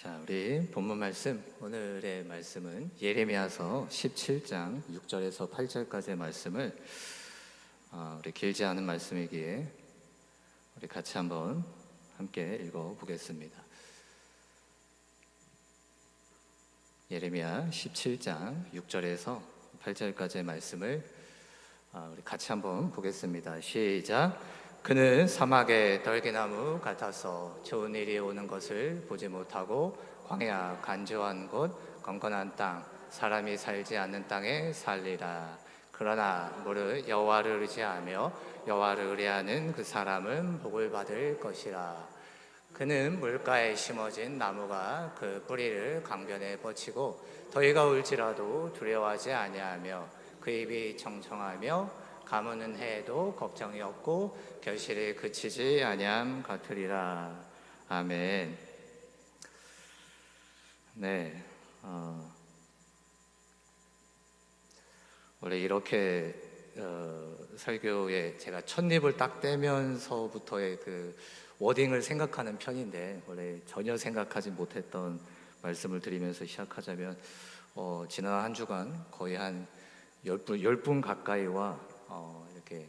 자, 우리 본문 말씀 오늘의 말씀은 예레미야서 17장 6절에서 8절까지의 말씀을 어, 우리 길지 않은 말씀이기에 우리 같이 한번 함께 읽어 보겠습니다. 예레미야 17장 6절에서 8절까지의 말씀을 어, 우리 같이 한번 보겠습니다. 시작. 그는 사막의 떨기나무 같아서 좋은 일이 오는 것을 보지 못하고 광야 간조한 곳 건건한 땅 사람이 살지 않는 땅에 살리라. 그러나 무릇 여호와를 의지하며 여호와를 의뢰하는 그 사람은 복을 받을 것이라. 그는 물가에 심어진 나무가 그 뿌리를 강변에 뻗치고 더위가 올지라도 두려워하지 아니하며 그 입이 청청하며 가무는 해도 걱정이 없고 결실이 그치지 아니함 같으리라. 아멘. 네. 어, 원래 이렇게 어, 설교에 제가 첫입을 딱 떼면서부터의 그 워딩을 생각하는 편인데 원래 전혀 생각하지 못했던 말씀을 드리면서 시작하자면 어, 지난 한 주간 거의 한열 분, 열분 가까이와 어, 이렇게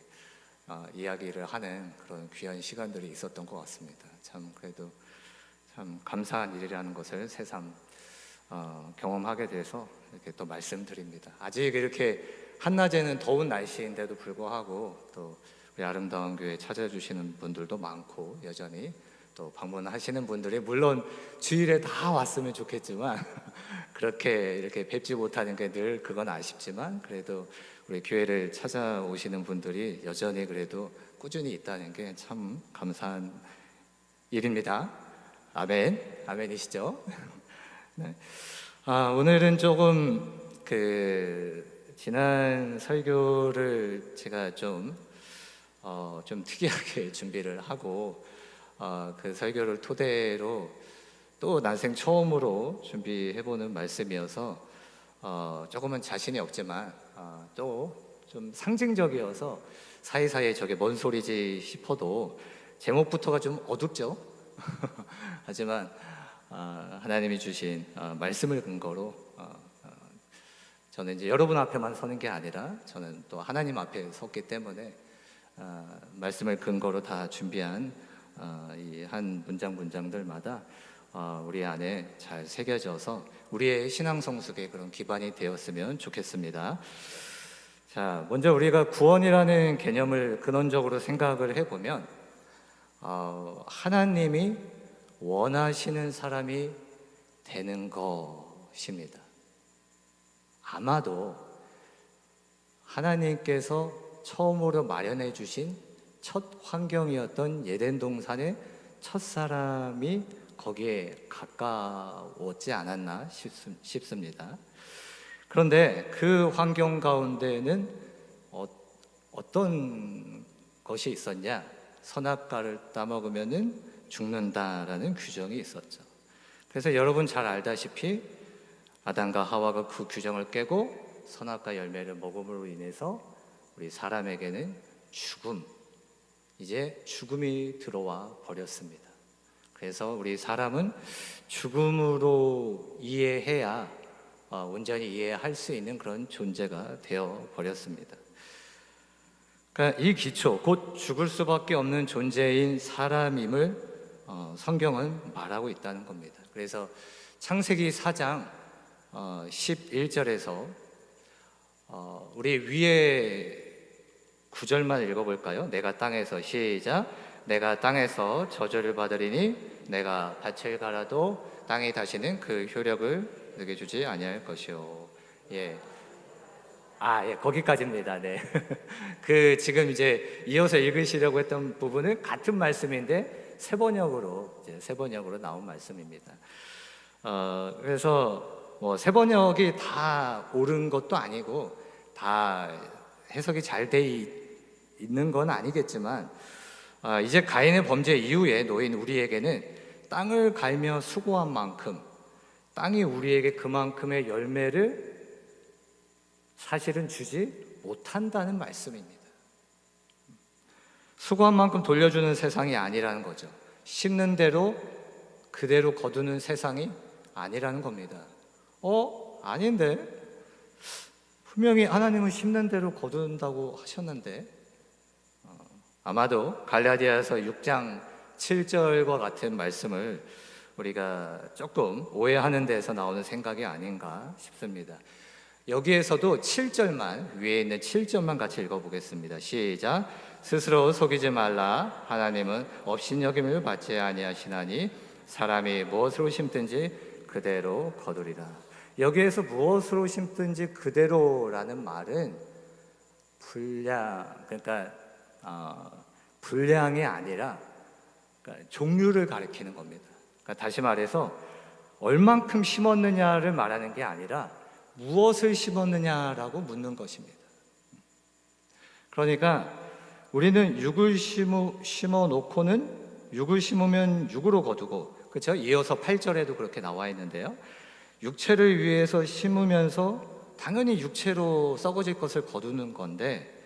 어, 이야기를 하는 그런 귀한 시간들이 있었던 것 같습니다. 참 그래도 참 감사한 일이라는 것을 새삼 어, 경험하게 돼서 이렇게 또 말씀드립니다. 아직 이렇게 한낮에는 더운 날씨인데도 불구하고 또 우리 아름다운 교회 찾아주시는 분들도 많고 여전히 또 방문하시는 분들이 물론 주일에 다 왔으면 좋겠지만 그렇게 이렇게 뵙지 못하는 게늘 그건 아쉽지만 그래도 우리 교회를 찾아오시는 분들이 여전히 그래도 꾸준히 있다는 게 참 감사한 일입니다. 아멘. 아멘이시죠? 네. 아, 오늘은 조금 그 지난 설교를 제가 좀 어, 좀 특이하게 준비를 하고 어, 그 설교를 토대로 또 난생 처음으로 준비해보는 말씀이어서 어, 조금은 자신이 없지만 어, 또좀 상징적이어서 사이사이에 저게 뭔 소리지 싶어도 제목부터가 좀 어둡죠. 하지만 어, 하나님이 주신 어, 말씀을 근거로 어, 어, 저는 이제 여러분 앞에만 서는 게 아니라 저는 또 하나님 앞에 섰기 때문에 어, 말씀을 근거로 다 준비한 어, 이한 문장 문장들마다 어, 우리 안에 잘 새겨져서 우리의 신앙 성숙의 그런 기반이 되었으면 좋겠습니다. 자, 먼저 우리가 구원이라는 개념을 근원적으로 생각을 해보면 어, 하나님이 원하시는 사람이 되는 것입니다. 아마도 하나님께서 처음으로 마련해 주신 첫 환경이었던 예덴 동산의 첫 사람이 거기에 가까웠지 않았나 싶습니다. 그런데 그 환경 가운데는 어, 어떤 것이 있었냐? 선악과를 따먹으면은 죽는다라는 규정이 있었죠. 그래서 여러분 잘 알다시피 아담과 하와가 그 규정을 깨고 선악과 열매를 먹음으로 인해서 우리 사람에게는 죽음, 이제 죽음이 들어와 버렸습니다. 그래서 우리 사람은 죽음으로 이해해야 어, 온전히 이해할 수 있는 그런 존재가 되어 버렸습니다. 그러니까 이 기초, 곧 죽을 수밖에 없는 존재인 사람임을 어, 성경은 말하고 있다는 겁니다. 그래서 창세기 4장 어, 11절에서 어, 우리 위에 구절만 읽어볼까요? 내가 땅에서 시작. 내가 땅에서 저주를 받으리니 내가 밭을 갈아도 땅이 다시는 그 효력을 내게 주지 아니할 것이요. 예. 아, 예, 거기까지입니다. 네. 그 지금 이제 이어서 읽으시려고 했던 부분은 같은 말씀인데 세 번역으로 이제 세 번역으로 나온 말씀입니다. 어, 그래서 뭐 세 번역이 다 옳은 것도 아니고 다 해석이 잘 돼 있는 건 아니겠지만 아, 이제 가인의 범죄 이후에 놓인 우리에게는 땅을 갈며 수고한 만큼 땅이 우리에게 그만큼의 열매를 사실은 주지 못한다는 말씀입니다. 수고한 만큼 돌려주는 세상이 아니라는 거죠. 심는 대로 그대로 거두는 세상이 아니라는 겁니다. 어? 아닌데? 분명히 하나님은 심는 대로 거둔다고 하셨는데 어, 아마도 갈라디아서 6장 7절과 같은 말씀을 우리가 조금 오해하는 데서 나오는 생각이 아닌가 싶습니다. 여기에서도 7절만 위에 있는 7절만 같이 읽어보겠습니다. 시작. 스스로 속이지 말라. 하나님은 업신여김을 받지 아니하시나니 사람이 무엇으로 심든지 그대로 거두리라. 여기에서 무엇으로 심든지 그대로라는 말은 분량 그러니까 어, 분량이 아니라 그러니까 종류를 가리키는 겁니다. 그러니까 다시 말해서 얼만큼 심었느냐를 말하는 게 아니라 무엇을 심었느냐라고 묻는 것입니다. 그러니까 우리는 육을 심어, 놓고는 육을 심으면 육으로 거두고 그렇죠? 이어서 8절에도 그렇게 나와 있는데요. 육체를 위해서 심으면서 당연히 육체로 썩어질 것을 거두는 건데 어,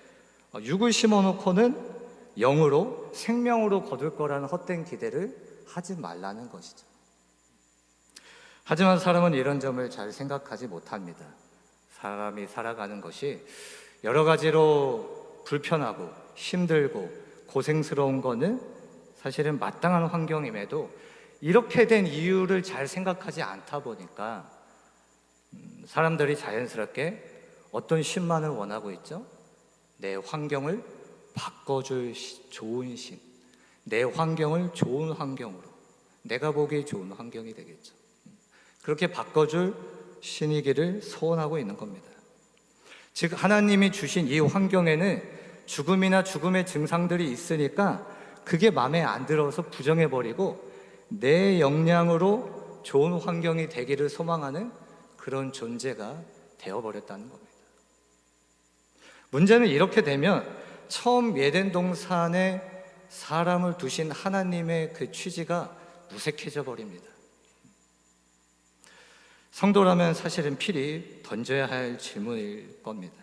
육을 심어 놓고는 영으로 생명으로 거둘 거라는 헛된 기대를 하지 말라는 것이죠. 하지만 사람은 이런 점을 잘 생각하지 못합니다. 사람이 살아가는 것이 여러 가지로 불편하고 힘들고 고생스러운 거는 사실은 마땅한 환경임에도 이렇게 된 이유를 잘 생각하지 않다 보니까 음, 사람들이 자연스럽게 어떤 신만을 원하고 있죠? 내 환경을 바꿔줄 시- 좋은 신, 내 환경을 좋은 환경으로, 내가 보기에 좋은 환경이 되겠죠. 그렇게 바꿔줄 신이기를 소원하고 있는 겁니다. 즉, 하나님이 주신 이 환경에는 죽음이나 죽음의 증상들이 있으니까 그게 마음에 안 들어서 부정해버리고 내 역량으로 좋은 환경이 되기를 소망하는 그런 존재가 되어버렸다는 겁니다. 문제는 이렇게 되면 처음 예덴 동산에 사람을 두신 하나님의 그 취지가 무색해져 버립니다. 성도라면 사실은 필히 던져야 할 질문일 겁니다.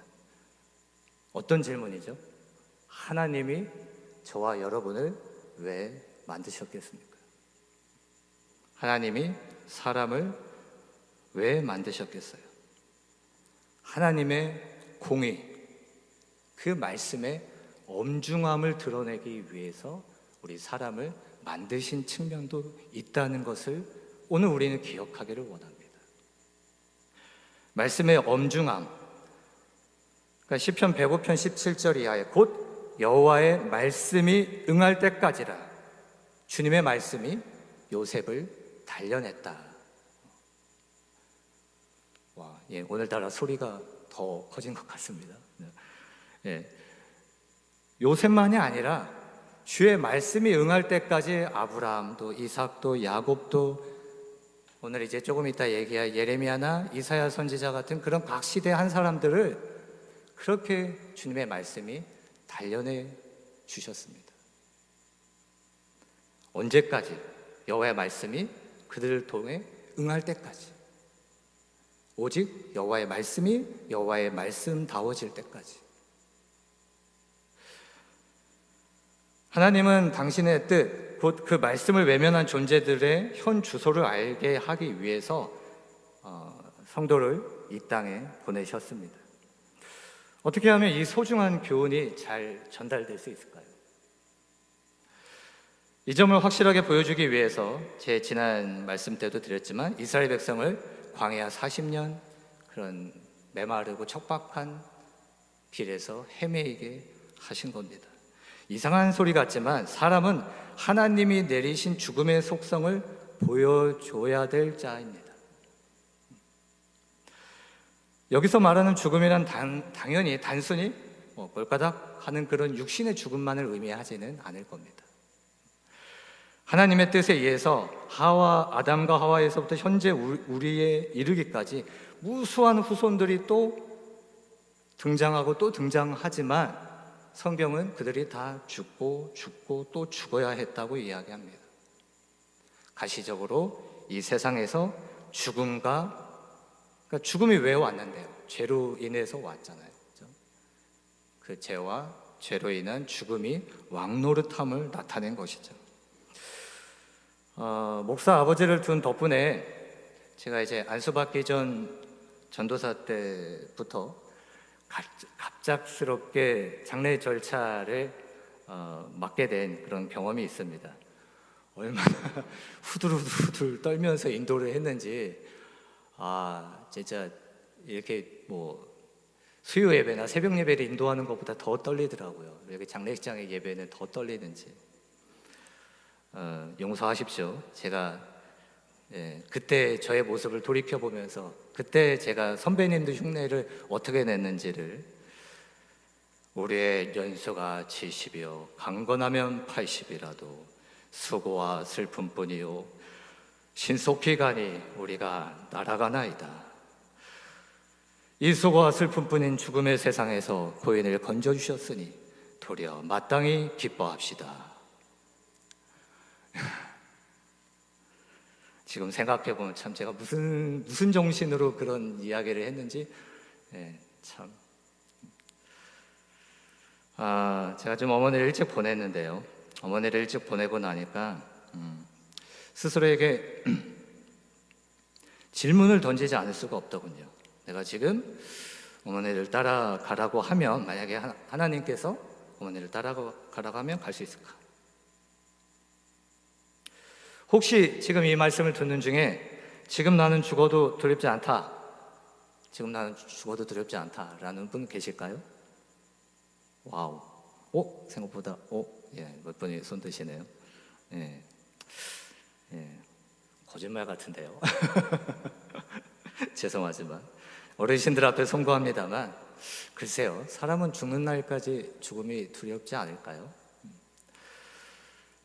어떤 질문이죠? 하나님이 저와 여러분을 왜 만드셨겠습니까? 하나님이 사람을 왜 만드셨겠어요? 하나님의 공의, 그 말씀의 엄중함을 드러내기 위해서 우리 사람을 만드신 측면도 있다는 것을 오늘 우리는 기억하기를 원합니다. 말씀의 엄중함. 그러니까 시편 105편 17절 이하에 곧 여호와의 말씀이 응할 때까지라 주님의 말씀이 요셉을 단련했다. 와, 예, 오늘따라 소리가 더 커진 것 같습니다. 예. 요셉만이 아니라 주의 말씀이 응할 때까지 아브라함도 이삭도 야곱도 오늘 이제 조금 이따 얘기할 예레미야나 이사야 선지자 같은 그런 각 시대 한 사람들을 그렇게 주님의 말씀이 단련해 주셨습니다. 언제까지 여호와의 말씀이 그들을 통해 응할 때까지 오직 여호와의 말씀이 여호와의 말씀다워질 때까지 하나님은 당신의 뜻, 곧 그 말씀을 외면한 존재들의 현 주소를 알게 하기 위해서 어, 성도를 이 땅에 보내셨습니다. 어떻게 하면 이 소중한 교훈이 잘 전달될 수 있을까요? 이 점을 확실하게 보여주기 위해서 제 지난 말씀 때도 드렸지만 이스라엘 백성을 광야 40년 그런 메마르고 척박한 길에서 헤매이게 하신 겁니다. 이상한 소리 같지만 사람은 하나님이 내리신 죽음의 속성을 보여줘야 될 자입니다. 여기서 말하는 죽음이란 단, 당연히 단순히 뭐 볼까닥 하는 그런 육신의 죽음만을 의미하지는 않을 겁니다. 하나님의 뜻에 의해서 하와 아담과 하와에서부터 현재 우리에 이르기까지 무수한 후손들이 또 등장하고 또 등장하지만 성경은 그들이 다 죽고 죽고 또 죽어야 했다고 이야기합니다. 가시적으로 이 세상에서 죽음과 그러니까 죽음이 왜 왔는데요? 죄로 인해서 왔잖아요. 그죠? 그 죄와 죄로 인한 죽음이 왕노릇함을 나타낸 것이죠. 어, 목사 아버지를 둔 덕분에 제가 이제 안수받기 전 전도사 때부터 갑- 갑작스럽게 장례 절차를 어, 맡게 된 그런 경험이 있습니다. 얼마나 후들후들 떨면서 인도를 했는지 아 진짜 이렇게 뭐 수요 예배나 새벽 예배를 인도하는 것보다 더 떨리더라고요. 이렇게 장례식장의 예배는 더 떨리는지 어, 용서하십시오. 제가 예, 그때 저의 모습을 돌이켜 보면서 그때 제가 선배님들 흉내를 어떻게 냈는지를 우리의 연수가 70이요 강건하면 80이라도 수고와 슬픔뿐이요 신속히 가니 우리가 날아가나이다. 이 수고와 슬픔뿐인 죽음의 세상에서 고인을 건져 주셨으니 도리어 마땅히 기뻐합시다. 지금 생각해 보면 참 제가 무슨 무슨 정신으로 그런 이야기를 했는지 예, 참. 아, 제가 좀 어머니를 일찍 보냈는데요. 어머니를 일찍 보내고 나니까 음, 스스로에게 질문을 던지지 않을 수가 없더군요. 내가 지금 어머니를 따라가라고 하면 만약에 하- 하나님께서 어머니를 따라가라고 하면 갈 수 있을까? 혹시 지금 이 말씀을 듣는 중에 지금 나는 죽어도 두렵지 않다. 지금 나는 죽어도 두렵지 않다라는 분 계실까요? 와우. 오, 생각보다 오, 예, 몇 분이 손 드시네요. 예. 예. 거짓말 같은데요. 죄송하지만 어르신들 앞에 송구합니다만 글쎄요. 사람은 죽는 날까지 죽음이 두렵지 않을까요?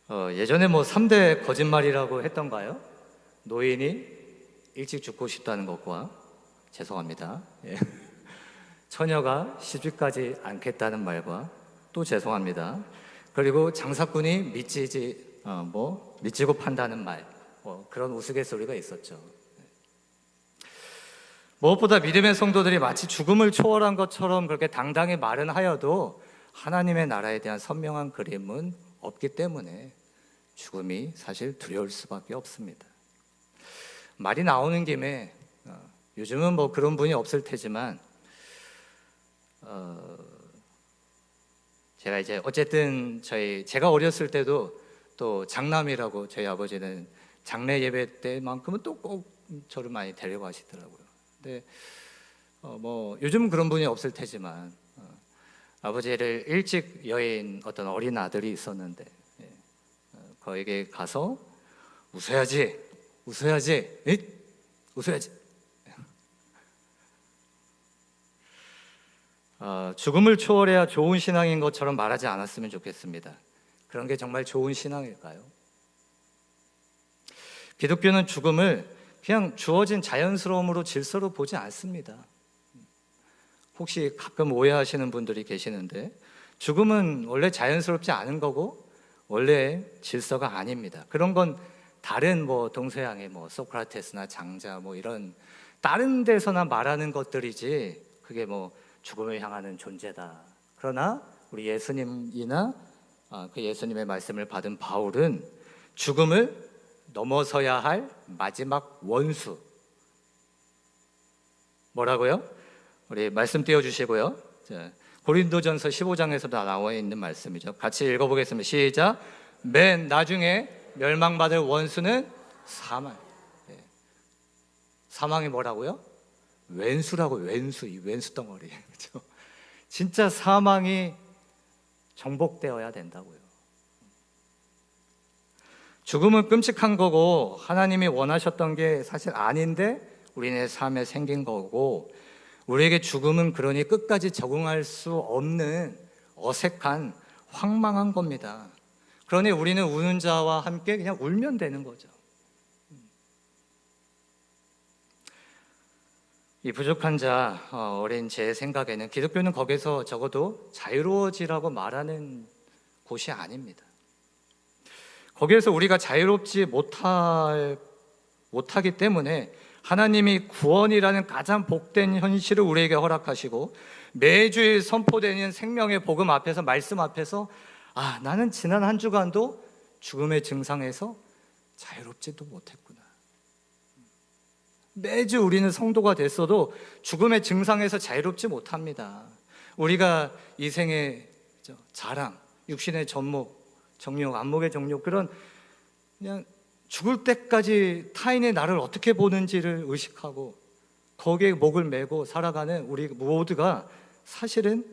어, 예전에 뭐 3대 거짓말이라고 했던가요? 노인이 일찍 죽고 싶다는 것과 죄송합니다. 예. 처녀가 시집가지 않겠다는 말과 또 죄송합니다. 그리고 장사꾼이 미치지 어, 뭐 미치고 판다는 말, 뭐 그런 우스갯소리가 있었죠. 무엇보다 믿음의 성도들이 마치 죽음을 초월한 것처럼 그렇게 당당히 말은 하여도 하나님의 나라에 대한 선명한 그림은 없기 때문에 죽음이 사실 두려울 수밖에 없습니다. 말이 나오는 김에 어, 요즘은 뭐 그런 분이 없을 테지만 어, 제가 이제 어쨌든 저희 제가 어렸을 때도 또 장남이라고 저희 아버지는 장례 예배 때만큼은 또 꼭 저를 많이 데려가시더라고요. 근데 어, 뭐 요즘 그런 분이 없을 테지만 어, 아버지를 일찍 여인 어떤 어린 아들이 있었는데 예, 어, 거에게 가서 웃어야지, 웃어야지, 에잇, 웃어야지. 어, 죽음을 초월해야 좋은 신앙인 것처럼 말하지 않았으면 좋겠습니다. 그런 게 정말 좋은 신앙일까요? 기독교는 죽음을 그냥 주어진 자연스러움으로 질서로 보지 않습니다. 혹시 가끔 오해하시는 분들이 계시는데 죽음은 원래 자연스럽지 않은 거고 원래 질서가 아닙니다. 그런 건 다른 뭐 동서양의 뭐 소크라테스나 장자 뭐 이런 다른 데서나 말하는 것들이지 그게 뭐 죽음을 향하는 존재다. 그러나 우리 예수님이나 아, 그 예수님의 말씀을 받은 바울은 죽음을 넘어서야 할 마지막 원수. 뭐라고요? 우리 말씀 띄워 주시고요. 자, 고린도전서 15장에서도 나와 있는 말씀이죠. 같이 읽어 보겠습니다. 시작. 맨 나중에 멸망받을 원수는 사망. 예. 사망이 뭐라고요? 왼수라고 왼수 이 왼수 덩어리. 그렇죠? 진짜 사망이 정복되어야 된다고요. 죽음은 끔찍한 거고 하나님이 원하셨던 게 사실 아닌데 우리네 삶에 생긴 거고 우리에게 죽음은 그러니 끝까지 적응할 수 없는 어색한 황망한 겁니다. 그러니 우리는 우는 자와 함께 그냥 울면 되는 거죠. 이 부족한 자 어, 어린 제 생각에는 기독교는 거기서 적어도 자유로워지라고 말하는 곳이 아닙니다. 거기에서 우리가 자유롭지 못할 못하기 때문에 하나님이 구원이라는 가장 복된 현실을 우리에게 허락하시고 매주일 선포되는 생명의 복음 앞에서 말씀 앞에서 아 나는 지난 한 주간도 죽음의 증상에서 자유롭지도 못했구나. 매주 우리는 성도가 됐어도 죽음의 증상에서 자유롭지 못합니다. 우리가 이 생의 저 자랑, 육신의 전목, 정욕, 안목의 정욕 그런 그냥 죽을 때까지 타인의 나를 어떻게 보는지를 의식하고 거기에 목을 메고 살아가는 우리 모두가 사실은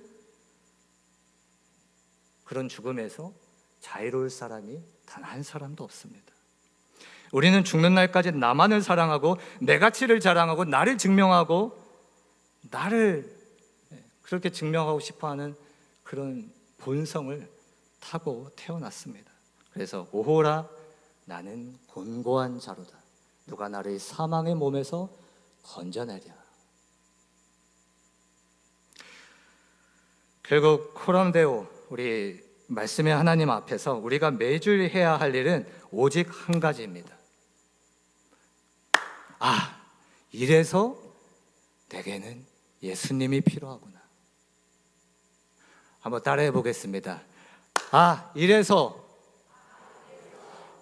그런 죽음에서 자유로울 사람이 단 한 사람도 없습니다. 우리는 죽는 날까지 나만을 사랑하고 내 가치를 자랑하고 나를 증명하고 나를 그렇게 증명하고 싶어 하는 그런 본성을 타고 태어났습니다. 그래서 오호라 나는 곤고한 자로다. 누가 나를 사망의 몸에서 건져내랴. 결국 코람데오 우리 말씀의 하나님 앞에서 우리가 매주 해야 할 일은 오직 한 가지입니다. 아, 이래서 내게는 예수님이 필요하구나. 한번 따라해 보겠습니다. 아, 이래서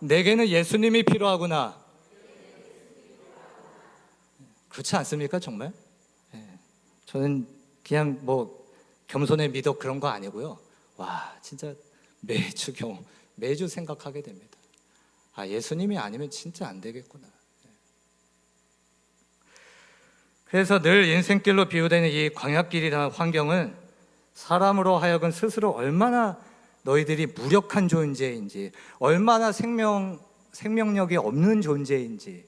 내게는 예수님이 필요하구나. 그렇지 않습니까, 정말? 예. 저는 그냥 뭐 겸손의 미덕 그런 거 아니고요. 와, 진짜 매주 경 매주 생각하게 됩니다. 아, 예수님이 아니면 진짜 안 되겠구나. 예. 그래서 늘 인생길로 비유되는 이 광야길이라는 환경은 사람으로 하여금 스스로 얼마나 너희들이 무력한 존재인지, 얼마나 생명 생명력이 없는 존재인지를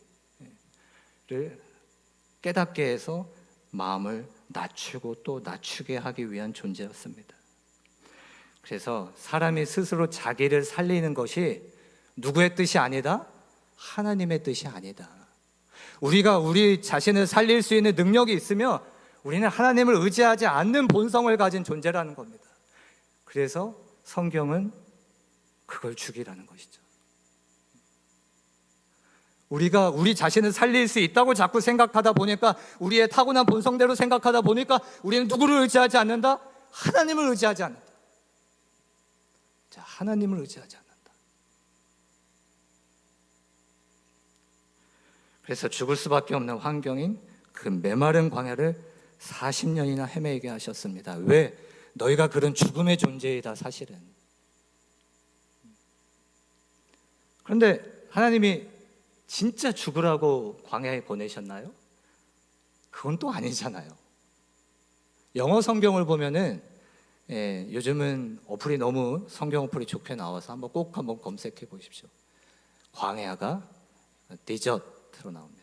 깨닫게 해서 마음을 낮추고 또 낮추게 하기 위한 존재였습니다. 그래서 사람이 스스로 자기를 살리는 것이 누구의 뜻이 아니다? 하나님의 뜻이 아니다. 우리가 우리 자신을 살릴 수 있는 능력이 있으면 우리는 하나님을 의지하지 않는 본성을 가진 존재라는 겁니다. 그래서 성경은 그걸 죽이라는 것이죠. 우리가 우리 자신을 살릴 수 있다고 자꾸 생각하다 보니까 우리의 타고난 본성대로 생각하다 보니까 우리는 누구를 의지하지 않는다? 하나님을 의지하지 않는다. 자, 하나님을 의지하지 않는다. 그래서 죽을 수밖에 없는 환경인 그 메마른 광야를 40년이나 헤매게 하셨습니다. 왜? 너희가 그런 죽음의 존재이다, 사실은. 그런데 하나님이 진짜 죽으라고 광야에 보내셨나요? 그건 또 아니잖아요. 영어 성경을 보면은 예, 요즘은 어플이 너무 성경 어플이 좋게 나와서 한번 꼭 한번 검색해 보십시오. 광야가 디저트로 나옵니다.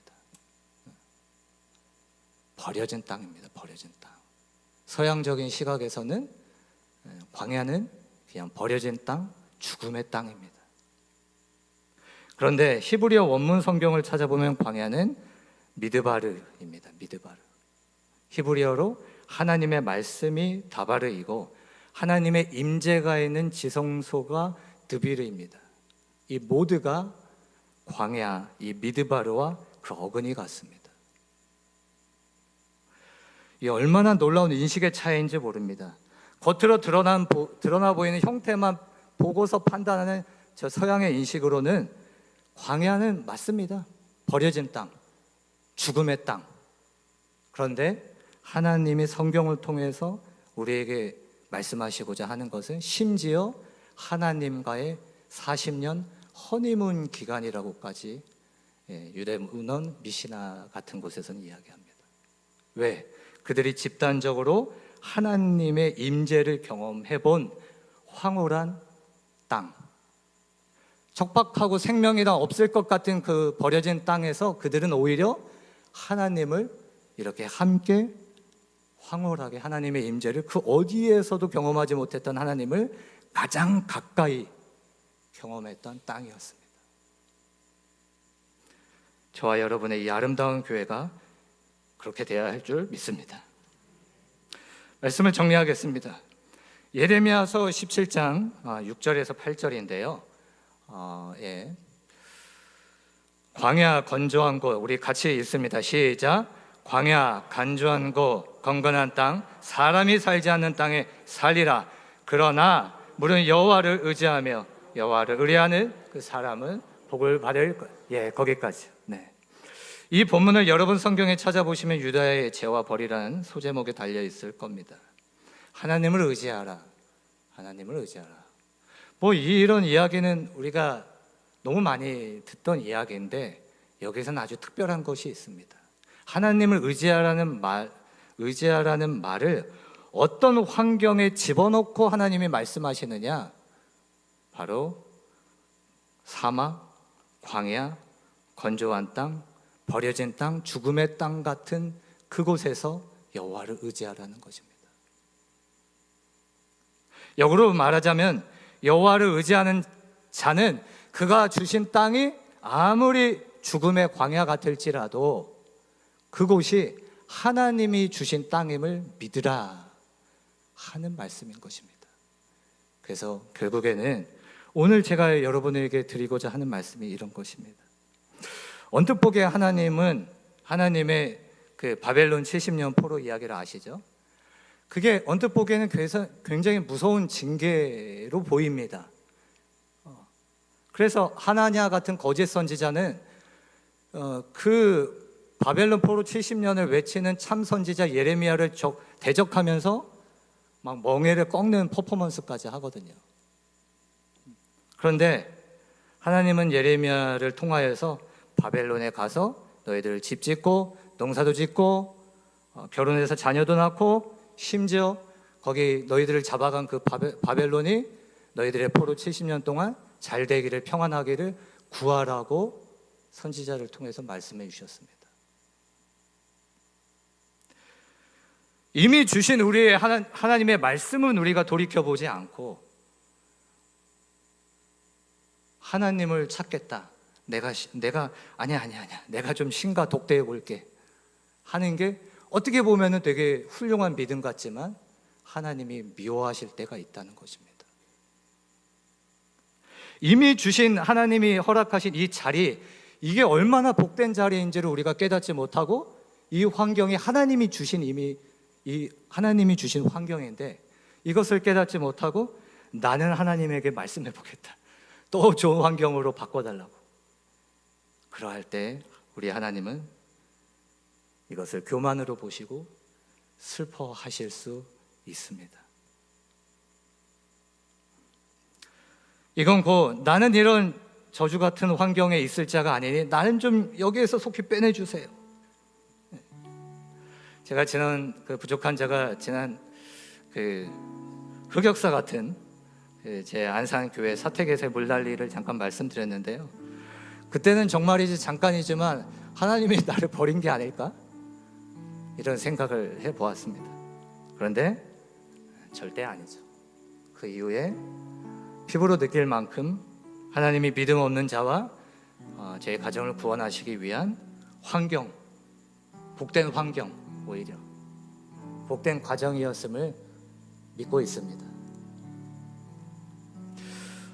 버려진 땅입니다. 버려진 땅. 서양적인 시각에서는 예, 광야는 그냥 버려진 땅, 죽음의 땅입니다. 그런데 히브리어 원문 성경을 찾아보면 광야는 미드바르입니다. 미드바르. 히브리어로 하나님의 말씀이 다바르이고 하나님의 임재가 있는 지성소가 드비르입니다. 이 모두가 광야, 이 미드바르와 그 어근이 같습니다. 이 얼마나 놀라운 인식의 차이인지 모릅니다. 겉으로 드러난 드러나 보이는 형태만 보고서 판단하는 저 서양의 인식으로는 광야는 맞습니다. 버려진 땅, 죽음의 땅. 그런데 하나님이 성경을 통해서 우리에게 말씀하시고자 하는 것은 심지어 하나님과의 40년 허니문 기간이라고까지 예, 유대 문헌 미시나 같은 곳에서는 이야기합니다. 왜? 그들이 집단적으로 하나님의 임재를 경험해 본 황홀한 땅, 적박하고 생명이 다 없을 것 같은 그 버려진 땅에서 그들은 오히려 하나님을 이렇게 함께 황홀하게 하나님의 임재를 그 어디에서도 경험하지 못했던 하나님을 가장 가까이 경험했던 땅이었습니다. 저와 여러분의 이 아름다운 교회가 그렇게 되어야 할 줄 믿습니다. 말씀을 정리하겠습니다. 예레미야서 17장 6절에서 8절인데요. 어, 예. 광야 건조한 곳 우리 같이 있습니다. 시작. 광야 간조한 곳 건건한 땅 사람이 살지 않는 땅에 살리라. 그러나 물은 여호와를 의지하며 여호와를 의뢰하는 그 사람은 복을 받을 거. 예, 거기까지. 네. 이 본문을 여러분 성경에 찾아보시면 유다의 죄와 벌이라는 소제목에 달려 있을 겁니다. 하나님을 의지하라. 하나님을 의지하라. 뭐 이런 이야기는 우리가 너무 많이 듣던 이야기인데 여기서는 아주 특별한 것이 있습니다. 하나님을 의지하라는 말, 의지하라는 말을 어떤 환경에 집어넣고 하나님이 말씀하시느냐? 바로 사막, 광야, 건조한 땅, 버려진 땅, 죽음의 땅 같은 그곳에서 여호와를 의지하라는 것입니다. 역으로 말하자면 여호와를 의지하는 자는 그가 주신 땅이 아무리 죽음의 광야 같을지라도 그곳이 하나님이 주신 땅임을 믿으라 하는 말씀인 것입니다. 그래서 결국에는 오늘 제가 여러분에게 드리고자 하는 말씀이 이런 것입니다. 언뜻 보기에 하나님은 하나님의 그 바벨론 70년 포로 이야기를 아시죠? 그게 언뜻 보기에는 굉장히 무서운 징계로 보입니다. 어, 그래서 하나냐 같은 거짓 선지자는 어, 그 바벨론 포로 70년을 외치는 참 선지자 예레미야를 적, 대적하면서 막 멍에를 꺾는 퍼포먼스까지 하거든요. 그런데 하나님은 예레미야를 통하여서 바벨론에 가서 너희들 집 짓고 농사도 짓고 어, 결혼해서 자녀도 낳고 심지어 거기 너희들을 잡아간 그 바벨, 바벨론이 너희들의 포로 70년 동안 잘 되기를 평안하기를 구하라고 선지자를 통해서 말씀해 주셨습니다. 이미 주신 우리의 하나, 하나님의 말씀은 우리가 돌이켜 보지 않고 하나님을 찾겠다. 내가 시- 내가 아니야 아니야 아니야. 내가 좀 신과 독대해 볼게. 하는 게 어떻게 보면은 되게 훌륭한 믿음 같지만 하나님이 미워하실 때가 있다는 것입니다. 이미 주신 하나님이 허락하신 이 자리 이게 얼마나 복된 자리인지를 우리가 깨닫지 못하고 이 환경이 하나님이 주신 이미 이 하나님이 주신 환경인데 이것을 깨닫지 못하고 나는 하나님에게 말씀해 보겠다. 또 좋은 환경으로 바꿔달라고. 그러할 때 우리 하나님은 이것을 교만으로 보시고 슬퍼하실 수 있습니다. 이건 곧 나는 이런 저주 같은 환경에 있을 자가 아니니 나는 좀 여기에서 속히 빼내주세요. 제가 지난 그 부족한 자가 지난 그 흑역사 같은 그 제 안산 교회 사택에서 물난리를 잠깐 말씀드렸는데요. 그때는 정말이지 잠깐이지만 하나님이 나를 버린 게 아닐까 이런 생각을 해 보았습니다. 그런데 절대 아니죠. 그 이후에 피부로 느낄 만큼 하나님이 믿음 없는 자와 어, 제 가정을 구원하시기 위한 환경, 복된 환경 오히려 복된 과정이었음을 믿고 있습니다.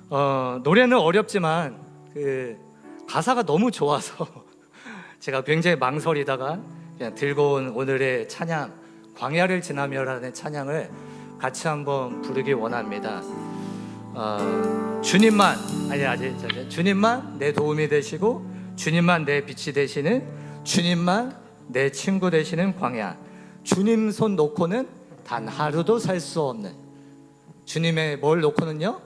어, 노래는 어렵지만 그 가사가 너무 좋아서 제가 굉장히 망설이다가 그냥 들고 온 오늘의 찬양 광야를 지나며라는 찬양을 같이 한번 부르기 원합니다. 어, 주님만 아니 아직 주님만 내 도움이 되시고 주님만 내 빛이 되시는 주님만 내 친구 되시는 광야. 주님 손 놓고는 단 하루도 살 수 없는. 주님의 뭘 놓고는요?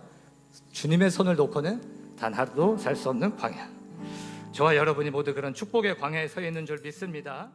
주님의 손을 놓고는 단 하루도 살 수 없는 광야 저와 여러분이 모두 그런 축복의 광야에 서 있는 줄 믿습니다.